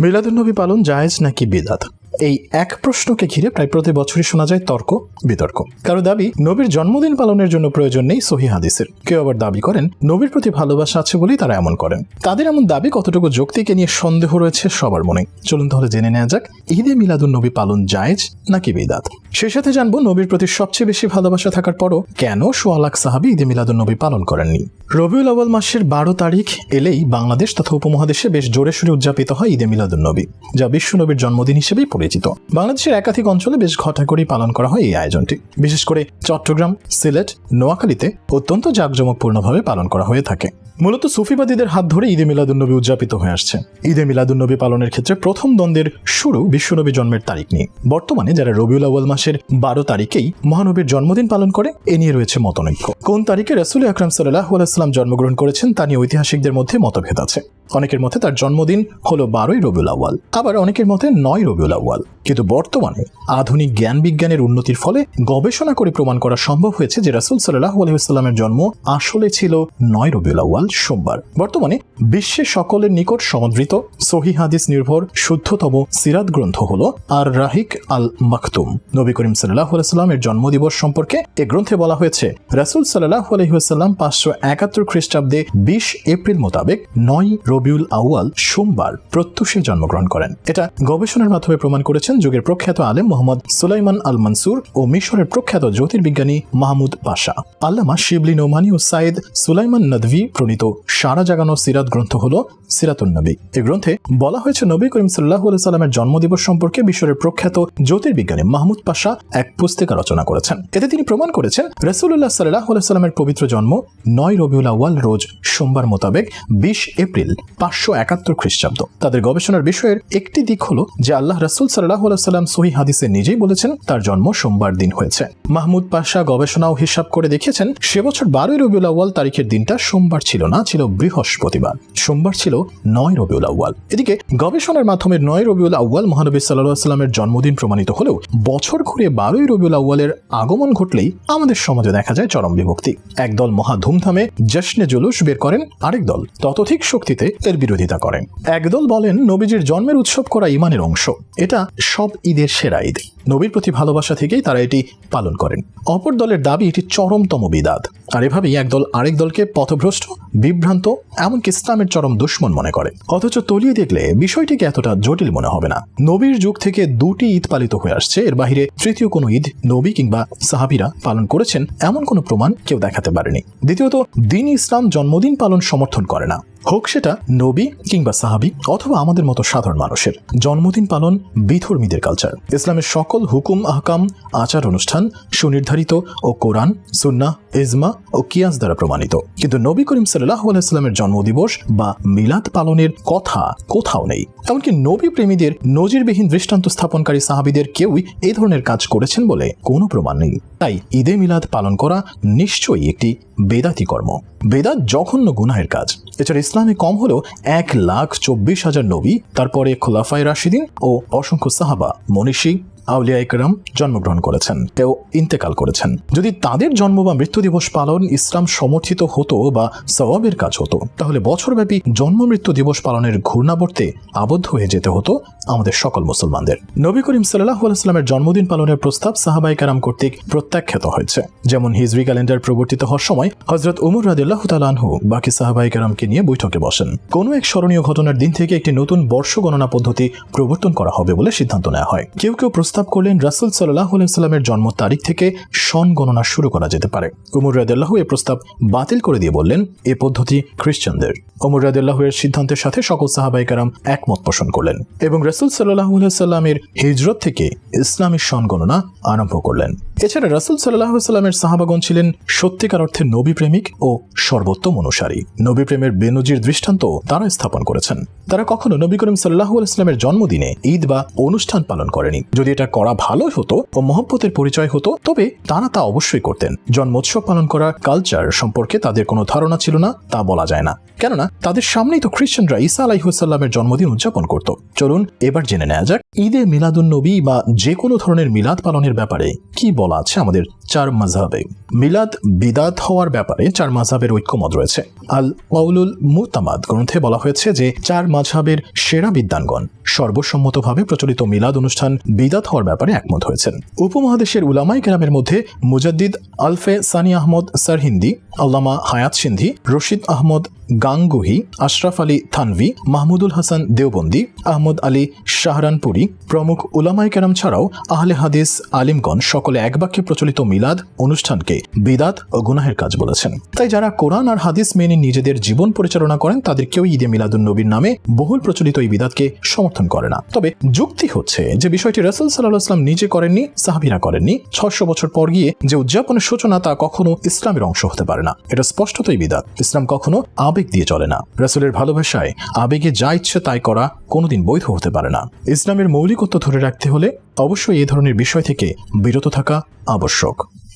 মিলাদুন্নবী পালন জায়েজ নাকি বিদাত? এই এক প্রশ্নকে ঘিরে প্রায় প্রতি বছরই শোনা যায় তর্ক, বিতর্ক। কারও দাবি, নবীর জন্মদিন পালনের জন্য প্রয়োজন নেই সহি হাদিসের। কেউ আবার দাবি করেন, নবীর প্রতি ভালোবাসা আছে বলেই তারা এমন করেন। তাদের এমন দাবি কতটুকু যৌক্তিকে নিয়ে সন্দেহ রয়েছে সবার মনে। চলুন তাহলে জেনে নেওয়া যাক, ঈদে মিলাদুন নবী পালন জায়েজ নাকি বিদাত? সেই সাথে জানব, নবীর প্রতি সবচেয়ে বেশি ভালোবাসা থাকার পরও কেন সোয়ালাক সাহাবি ঈদে মিলাদুন নবী পালন করেননি? রবিউল আওয়াল মাসের বারো তারিখ এলেই বাংলাদেশ তথা উপমহাদেশে বেশ জোরে সোরে উদযাপিত হয় ঈদে মিলাদুন নবী, যা বিশ্ব নবীর জন্মদিন হিসেবেই পরিচিত। বাংলাদেশের একাধিক অঞ্চলে বেশ ঘটা করেই পালন করা হয় এই আয়োজনটি। বিশেষ করে চট্টগ্রাম, সিলেট, নোয়াখালীতে অত্যন্ত জাঁকজমকপূর্ণভাবে পালন করা হয়ে থাকে। মূলত সুফিবাদীদের হাত ধরে ঈদে মিলাদুন্নবী উদযাপিত হয়ে আসছে। ঈদে মিলাদুন্নবী পালনের ক্ষেত্রে প্রথম দ্বন্দ্বের শুরু বিশ্বনবী জন্মের তারিখ নিয়ে। বর্তমানে যারা রবিউল আউ্য়াল মাসের বারো তারিখেই মহানবীর জন্মদিন পালন করে, এ নিয়ে রয়েছে মতনৈক্য। কোন তারিখে রসুল আকরাম সাল্লাহ আলাইস্লাম জন্মগ্রহণ করেছেন তা নিয়ে ঐতিহাসিকদের মধ্যে মতভেদ আছে। অনেকের মতে তার জন্মদিন হলো বারোই রবিউল আউ্য়াল, আবার অনেকের মতে নয় রবিউল আউ্য়াল। কিন্তু বর্তমানে আধুনিক জ্ঞান বিজ্ঞানের উন্নতির ফলে গবেষণা করে প্রমাণ করা সম্ভব হয়েছে যে রাসুল সাল্লাহ আলহিহাস্লামের জন্ম আসলে ছিল নয় রবিউল আউ্য়াল সোমবার। বর্তমানে বিশ্বের সকলের নিকট সমদ্রিত সহি হাদিস নির্ভর শুদ্ধতম সিরাত গ্রন্থ হল আর রাহিক আল মাকতুম নবী করিম সাল্লাহ আলাইস্লামের জন্মদিবস সম্পর্কে এ গ্রন্থে বলা হয়েছে, রাসুল সাল্লাহ আলহিহাস্লাম পাঁচশো একাত্তর খ্রিস্টাব্দে বিশ এপ্রিল মোতাবেক নয় রবিউল আউয়াল সোমবার প্রত্যুষে জন্মগ্রহণ করেন। এটা গবেষণার মাধ্যমে প্রমাণ করেছেন যুগের প্রখ্যাত আলেম মোহাম্মদ সুলাইমান আল মনসুর ও মিশরের প্রখ্যাত জ্যোতির্বিজ্ঞানী মাহমুদ পাশা। আল্লামা শিবলি নোমানি ও সাইদ সুলাইমান নদভি প্রণীত সারা জাগানো সিরাত গ্রন্থ হল সিরাতুন নবী। এই গ্রন্থে বলা হয়েছে, নবী করিম সাল্লাহ সাল্লামের জন্মদিবস সম্পর্কে মিশরের প্রখ্যাত জ্যোতির্বিজ্ঞানী মাহমুদ পাশা এক পুস্তিকা রচনা করেছেন। এতে তিনি প্রমাণ করেছেন রসুল্লাহ সাল্লাহ সাল্লামের পবিত্র জন্ম নয় রবিউল আউ্য়াল, রোজ সোমবার মোতাবেক বিশ এপ্রিল। পাঁচশো একাত্তর খ্রিস্টাব্দ। তাদের গবেষণার বিষয়ের একটি দিক হলো যে আল্লাহ রসুল সাল্লাহ সাল্লাম সহি হাদিসে নিজেই বলেছেন, তার জন্ম সোমবার দিন হয়েছে। মাহমুদ পাশা গবেষণা ও হিসাব করে দেখিয়েছেন সে বছর বারোই রবিউল আউ্য়াল তারিখের দিনটা সোমবার ছিল না, ছিল বৃহস্পতিবার। সোমবার ছিল নয় রবিউল আউ্য়াল। এদিকে গবেষণার মাধ্যমে নয় রবিউল আউ্য়াল মহানবী সাল্লাহ সাল্লামের জন্মদিন প্রমাণিত হলেও বছর ঘুরে বারোই রবিউল আউ্য়ালের আগমন ঘটলেই আমাদের সমাজে দেখা যায় চরম বিভক্তি। একদল মহা ধুমধামে জশ্নে জুলুস বের করেন আরেক দল। ততোধিক শক্তিতে এর বিরোধিতা করেন। একদল বলেন, নবীজির জন্মের উৎসব করা ইমানের অংশ। এটা সব ঈদের সেরা ঈদ। নবীর প্রতি ভালোবাসা থেকেই তারা এটি পালন করেন। অপর দলের দাবি, এটি চরমতম বিদাত। আর এভাবেই একদল আরেক দলকে পথভ্রষ্ট, বিভ্রান্ত, এমনকি ইসলামের চরম দুশ্মন মনে করে। অথচ তলিয়ে দেখলে বিষয়টিকে এতটা জটিল মনে হবে না। নবীর যুগ থেকে দুটি ঈদ পালিত হয়ে আসছে। এর বাহিরে তৃতীয় কোনো ঈদ নবী কিংবা সাহাবিরা পালন করেছেন, এমন কোনো প্রমাণ কেউ দেখাতে পারেনি। দ্বিতীয়ত দিন ইসলাম জন্মদিন পালন সমর্থন করে না। হোক সেটা নবী কিংবা সাহাবি অথবা আমাদের মতো সাধারণ মানুষের। জন্মদিন পালন বিধর্মীদের কালচার ইসলামের সকল হুকুম, আহকাম, আচার অনুষ্ঠান সুনির্ধারিত ও কোরআন সুন্না ইজমা ও কিয়াস দ্বারা প্রমাণিত। কিন্তু নবী করিম সাল্লাহ আলাইস্লামের জন্মদিবস বা মিলাদ পালনের কথা কোথাও নেই। এমনকি নবী প্রেমীদের নজিরবিহীন দৃষ্টান্ত স্থাপনকারী সাহাবিদের কেউই এই ধরনের কাজ করেছেন বলে কোনো প্রমাণ নেই। তাই ঈদে মিলাদ পালন করা নিশ্চয়ই একটি বেদাতি কর্ম। বেদাত জঘন্য গুনাহের কাজ। এছাড়া ইসলামে কম হলেও এক লাখ চব্বিশ হাজার নবী, তারপরে খোলাফাই রাশিদিন ও অসংখ্য সাহাবা, মনীষী আউলিয়া ইকরাম জন্মগ্রহণ করেছেন। কেউ ইন্তেকাল করেছেন। যদি তাদের জন্ম বা মৃত্যু দিবস পালন ইসলাম সমর্থিত হতো বা সওয়াবের কাজ হতো, তাহলে বছরব্যাপী জন্ম মৃত্যু দিবস পালনের ঘূর্ণাবর্তে আবদ্ধ হয়ে যেতে হতো আমাদের সকল মুসলমানদের। নবী করিম সাল্লাহ আলাইস্লামের জন্মদিন পালনের প্রস্তাব সাহাবাই কারাম কর্তৃক প্রত্যাখ্যাত হয়েছে। যেমন হিজরি ক্যালেন্ডার প্রবর্তিত হওয়ার সময় হজরত উমর রাদিল্লাহ তালানহু বাকি সাহাবাই কারামকে নিয়ে বৈঠকে বসেন। কোনো এক স্মরণীয় ঘটনার দিন থেকে একটি নতুন বর্ষ গণনা পদ্ধতি প্রবর্তন করা হবে বলে সিদ্ধান্ত নেওয়া হয়। কেউ কেউ প্রস্তাব করলেন রাসুল সাল্লাহ সাল্লামের জন্ম তারিখ থেকে সন গণনা শুরু করা যেতে পারে। উমর রাদিল্লাহ এ প্রস্তাব বাতিল করে দিয়ে বললেন, এ পদ্ধতি খ্রিস্টানদের। ওমর রাদিল্লাহ এর সিদ্ধান্তের সাথে সকল সাহাবাই কারাম একমত পোষণ করলেন এবং রাসুল সাল্লাহ সাল্লামের হিজরত থেকে ইসলামী সন গণনা আরম্ভ করলেন। এছাড়া রাসুল সাল্লাহ সাল্লামের সাহাবাগণ ছিলেন সত্যিকার অর্থে নবী প্রেমিক ও সর্বোত্তম অনুসারী। নবী প্রেমের বেনজির দৃষ্টান্ত তারা স্থাপন করেছেন। তারা কখনো নবী করিম সাল্লাহ ইসলামের জন্মদিনে ঈদ বা অনুষ্ঠান পালন করেনি। যদি এটা করা ভালো হতো ও মহব্বতের পরিচয় হতো, তবে তারা তা অবশ্যই করতেন। জন্মোৎসব পালন করা কালচার সম্পর্কে তাদের কোনো ধারণা ছিল না, তা বলা যায় না। কেননা, তাদের সামনেই তো খ্রিস্টানরা ঈসা আলাইহুসাল্লামের জন্মদিন উদযাপন করত। চলুন, এবার জেনে নেওয়া যাক ঈদে মিলাদুন নবী বা যে কোনো ধরনের মিলাদ পালনের ব্যাপারে কি বলা আছে আমাদের চার মাঝহাবে মিলাদ বিদাত হওয়ার ব্যাপারে চার মাঝহাবের ঐক্যমত রয়েছে। আল ওয়াউলুল মুতামাদ গ্রন্থে বলা হয়েছে যে, চার মাঝহাবের সেরা বিদ্যানগণ সর্বসম্মতভাবে প্রচলিত মিলাদ অনুষ্ঠান বিদাত হওয়ার ব্যাপারে একমত হয়েছেন। উপমহাদেশের উলামাই গ্রামের মধ্যে মুজাদ্দিদ আলফে সানি আহমদ সারহিন্দি আল্লামা হায়াত সিন্ধি, রশিদ আহমদ গাঙ্গুহি, আশরাফ আলী থানভি, মাহমুদুল হাসান দেওবন্দি, আহমদ আলী শাহরানপুরি প্রমুখ উলামাই কেরাম ছাড়াও আহলে হাদিস, আলিমগণ সকলে এক বাক্যে প্রচলিত মিলাদ অনুষ্ঠানকে বিদাত ও গুনাহের কাজ বলেছেন। তাই যারা কোরআন আর হাদিস মেনে নিজেদের জীবন পরিচালনা করেন, তাদের কেউ ঈদে মিলাদুন নবীর নামে বহুল প্রচলিত এই বিদাতকে সমর্থন করে না। তবে যুক্তি হচ্ছে যে বিষয়টি রসুল সাল্লাহ আসলাম নিজে করেননি, সাহাবিরা করেননি। ছশো বছর পর গিয়ে যে উদযাপনের সূচনা তা কখনো ইসলামের অংশ হতে পারে না। এটা স্পষ্টতই বিদাত। ইসলাম কখনো আবেগ দিয়ে চলে না। রাসুলের ভালোবাসায় আবেগে যা ইচ্ছে তাই করা কোনোদিন বৈধ হতে পারে না। ইসলামের মৌলিকত্ব ধরে রাখতে হলে অবশ্যই এ ধরনের বিষয় থেকে বিরত থাকা আবশ্যক।